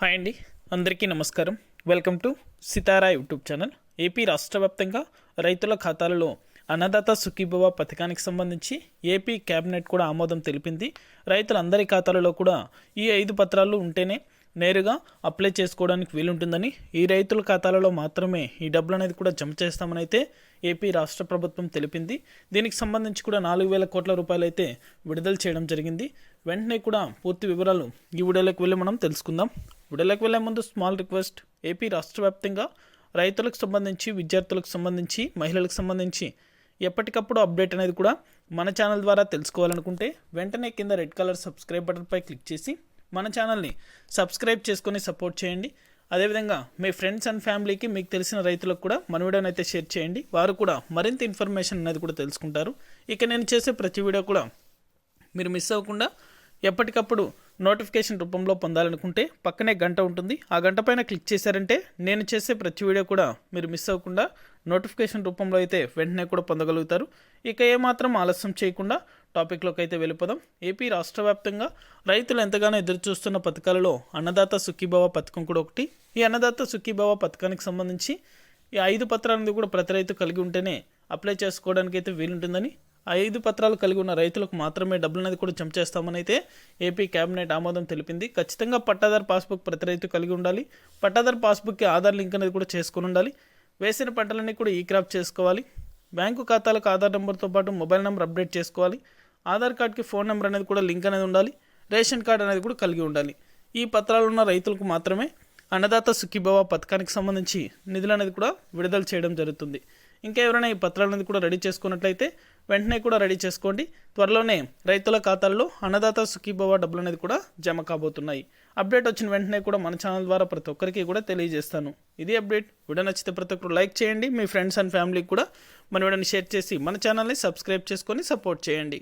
Hi అండి. అందరికీ నమస్కారం. Welcome to Sitara YouTube channel. AP రాష్ట్ర వ్యాప్తంగా రైతుల ఖాతాలలో అన్నదాత సుఖీభవ పథకానికి సంబంధించి ఏపీ కేబినెట్ కూడా ఆమోదం తెలిపింది. రైతులందరి ఖాతాలలో కూడా ఈ ఐదు పత్రాలు ఉంటేనే నేరుగా అప్లై చేసుకోవడానికి వీలుంటుందని ఈ రైతుల ఖాతాలలో మాత్రమే ఈ డబ్బులు అనేది కూడా జమ చేస్తామని అయితే ఏపీ రాష్ట్ర ప్రభుత్వం తెలిపింది. దీనికి సంబంధించి కూడా నాలుగు వేల కోట్ల రూపాయలు అయితే విడుదల చేయడం జరిగింది. వెంటనే కూడా పూర్తి వివరాలు ఈ వీడియోలోకి వెళ్ళి మనం తెలుసుకుందాం. వీడియోలోకి వెళ్ళే ముందు స్మాల్ రిక్వెస్ట్. ఏపీ రాష్ట్ర వ్యాప్తంగా రైతులకు సంబంధించి విద్యార్థులకు సంబంధించి మహిళలకు సంబంధించి ఎప్పటికప్పుడు అప్డేట్ అనేది కూడా మన ఛానల్ ద్వారా తెలుసుకోవాలనుకుంటే వెంటనే కింద రెడ్ కలర్ సబ్స్క్రైబ్ బటన్పై క్లిక్ చేసి మన ఛానల్ని సబ్స్క్రైబ్ చేసుకొని సపోర్ట్ చేయండి. అదేవిధంగా మీ ఫ్రెండ్స్ అండ్ ఫ్యామిలీకి మీకు తెలిసిన రైతులకు కూడా మన వీడియోని అయితే షేర్ చేయండి. వారు కూడా మరింత ఇన్ఫర్మేషన్ అనేది కూడా తెలుసుకుంటారు. ఇక నేను చేసే ప్రతి వీడియో కూడా మీరు మిస్ అవ్వకుండా ఎప్పటికప్పుడు నోటిఫికేషన్ రూపంలో పొందాలనుకుంటే పక్కనే గంట ఉంటుంది. ఆ గంట పైన క్లిక్ చేశారంటే నేను చేసే ప్రతి వీడియో కూడా మీరు మిస్ అవ్వకుండా నోటిఫికేషన్ రూపంలో అయితే వెంటనే కూడా పొందగలుగుతారు. ఇక ఏమాత్రం ఆలస్యం చేయకుండా టాపిక్లోకి అయితే వెళ్ళిపోదాం. ఏపీ రాష్ట్ర వ్యాప్తంగా రైతులు ఎంతగానో ఎదురు చూస్తున్న పథకాలలో అన్నదాత సుఖీభావ పథకం కూడా ఒకటి. ఈ అన్నదాత సుఖీభావ పథకానికి సంబంధించి ఈ ఐదు పత్రాలను కూడా ప్రతి రైతు కలిగి ఉంటేనే అప్లై చేసుకోవడానికి అయితే వీలుంటుందని ఐదు పత్రాలు కలిగి ఉన్న రైతులకు మాత్రమే డబ్బులనేది కూడా జమ చేస్తామని అయితే ఏపీ కేబినెట్ ఆమోదం తెలిపింది. ఖచ్చితంగా పట్టాదారు పాస్బుక్ ప్రతి రైతు కలిగి ఉండాలి. పట్టాదారు పాస్బుక్కి ఆధార్ లింక్ అనేది కూడా చేసుకుని ఉండాలి. వేసిన పంటలన్నీ కూడా ఈ క్రాప్ చేసుకోవాలి. బ్యాంకు ఖాతాలకు ఆధార్ నెంబర్తో పాటు మొబైల్ నెంబర్ అప్డేట్ చేసుకోవాలి. ఆధార్ కార్డ్కి ఫోన్ నెంబర్ అనేది కూడా లింక్ అనేది ఉండాలి. రేషన్ కార్డ్ అనేది కూడా కలిగి ఉండాలి. ఈ పత్రాలు ఉన్న రైతులకు మాత్రమే అన్నదాత సుఖీభవ పథకానికి సంబంధించి నిధులు అనేది కూడా విడుదల చేయడం జరుగుతుంది. ఇంకా ఎవరైనా ఈ పత్రాలు అనేది కూడా రెడీ చేసుకున్నట్లయితే వెంటనే కూడా రెడీ చేసుకోండి. త్వరలోనే రైతుల ఖాతాల్లో అన్నదాత సుఖీభవ డబ్బులు అనేది కూడా జమ కాబోతున్నాయి. అప్డేట్ వచ్చిన వెంటనే కూడా మన ఛానల్ ద్వారా ప్రతి ఒక్కరికి కూడా తెలియజేస్తాను. ఇది అప్డేట్. వీడియో నచ్చితే ప్రతి ఒక్కరు లైక్ చేయండి. మీ ఫ్రెండ్స్ అండ్ ఫ్యామిలీకి కూడా మన వీడియోని షేర్ చేసి మన ఛానల్ని సబ్స్క్రైబ్ చేసుకొని సపోర్ట్ చేయండి.